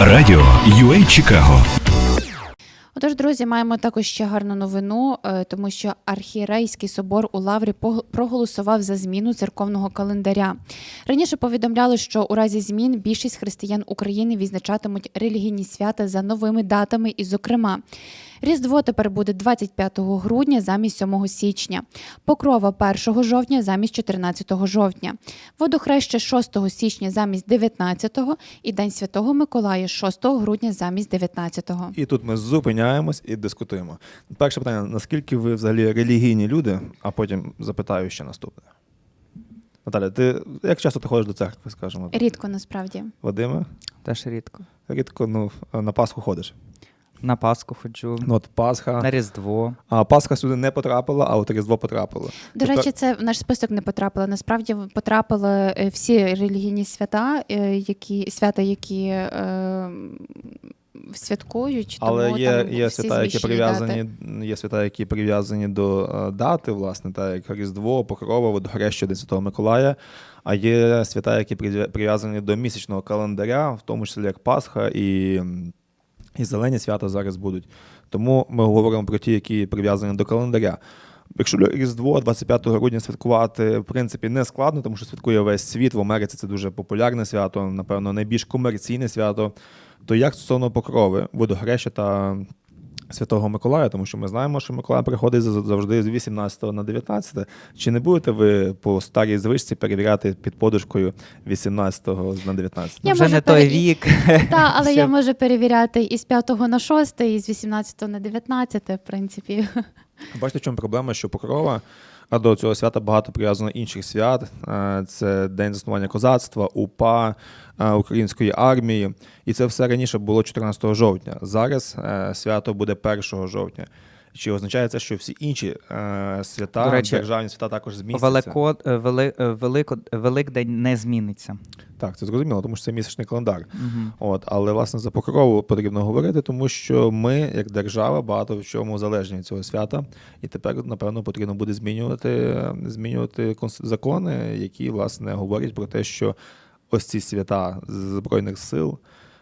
Радіо UA Чикаго Отож, друзі, маємо також ще гарну новину, е, тому що архієрейський собор у Лаврі проголосував за зміну церковного календаря. Раніше повідомляли, що у разі змін більшість християн України відзначатимуть релігійні свята за новими датами, і, зокрема, Різдво тепер буде 25 грудня замість 7 січня, Покрова 1 жовтня замість 14 жовтня, Водохреще 6 січня замість 19 і День Святого Миколая 6 грудня замість 19. І тут ми зупиняємось і дискутуємо. Перше питання: наскільки ви взагалі релігійні люди, а потім запитаю ще наступне. Наталя, ти як часто ти ходиш до церкви, скажімо? Рідко насправді. Вадиме? Теж рідко. Рідко ну, на Пасху ходиш. На Пасху ходжу, Ну, от Пасха. на Різдво. А Пасха сюди не потрапила, а от Різдво потрапило. До Тобто- речі, це в наш список не потрапило. Насправді потрапили е, всі релігійні свята, е, які свята, які е, святкують. Але тому є, там є всі свята, які прив'язані, дати. є свята, які прив'язані до е, дати, власне, так як Різдво, Покрова, Водохреща, День Святого Миколая. А є свята, які прив'я- прив'язані до місячного календаря, в тому числі як Пасха і, і зелені свята зараз будуть. Тому ми говоримо про ті, які прив'язані до календаря. Якщо Різдво 25 грудня святкувати, в принципі, не складно, тому що святкує весь світ. В Америці це дуже популярне свято, напевно, найбільш комерційне свято. То як стосовно покрови, водохреща та Святого Миколая, тому що ми знаємо, що Миколай приходить за- завжди з 18 на 19. Чи не будете ви по старій звичці перевіряти під подушкою 18 на 19? Я Вже можу не той пере- вік. Так, але я можу перевіряти із 5 на 6, і з 18 на 19, в принципі. Бачите, в чому проблема, що покрова, а до цього свята багато прив'язано інших свят. Е, Це День заснування козацтва, УПА, е, Української армії. І це все раніше було 14 жовтня. Зараз е, свято буде 1 жовтня. Чи означає це, що всі інші е, свята, До речі, державні свята також змістяться? Велико, е, вели, е, велико, Великдень не зміниться. Так, це зрозуміло, тому що це місячний календар. Угу. От, але власне за покрову потрібно говорити, тому що ми, як держава, багато в чому залежні від цього свята, і тепер, напевно, потрібно буде змінювати, змінювати закони, які власне говорять про те, що ось ці свята збройних сил.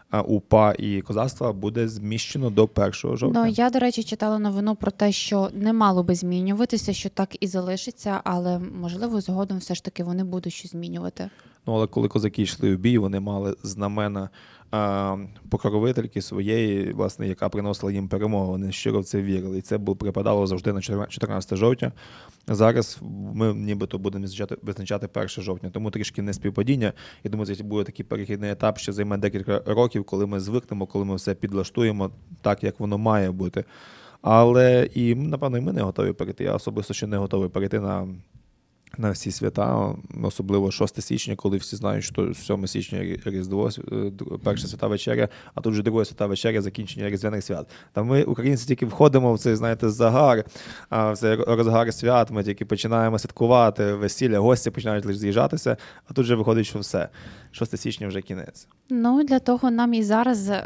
А, УПА і козацтва буде зміщено до 1 жовтня. Ну, я, до речі, читала новину про те, що не мало би змінюватися, що так і залишиться, але можливо згодом все ж таки вони будуть щось змінювати. Ну, але коли козаки йшли в бій, вони мали знамена а, покровительки своєї, власне, яка приносила їм перемогу. Вони щиро в це вірили. І це припадало завжди на 14 жовтня. Зараз ми нібито будемо визначати, визначати 1 жовтня, тому трішки не співпадіння. Я думаю, це буде такий перехідний етап, що займе декілька років, коли ми звикнемо, коли ми все підлаштуємо так, як воно має бути. Але і напевно, і ми не готові перейти. Я особисто ще не готовий перейти на на всі свята, особливо 6 січня, коли всі знають, що 7 січня Різдво, е, перша свята вечеря, а тут вже друга свята вечеря, закінчення різдвяних свят. Та ми, українці, тільки входимо в цей, знаєте, загар, а, в цей розгар свят, ми тільки починаємо святкувати весілля, гості починають лише з'їжджатися, а тут вже виходить, що все. 6 січня вже кінець. Ну для того нам і зараз е,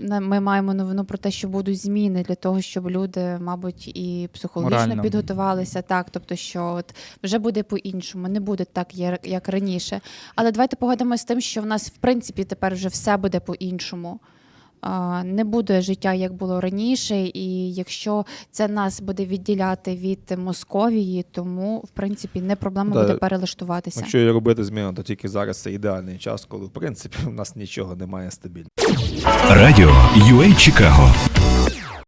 на- ми маємо новину про те, що будуть зміни для того, щоб люди, мабуть, і психологічно Морально. підготувалися. Так, тобто, що от вже буде по-іншому, не буде так, як, раніше. Але давайте погодимося з тим, що в нас в принципі тепер вже все буде по-іншому. Не буде життя, як було раніше, і якщо це нас буде відділяти від Московії, тому в принципі не проблема Да. буде перелаштуватися. Якщо і робити зміну, то тільки зараз це ідеальний час, коли в принципі у нас нічого немає стабільно. Радіо UA Чикаго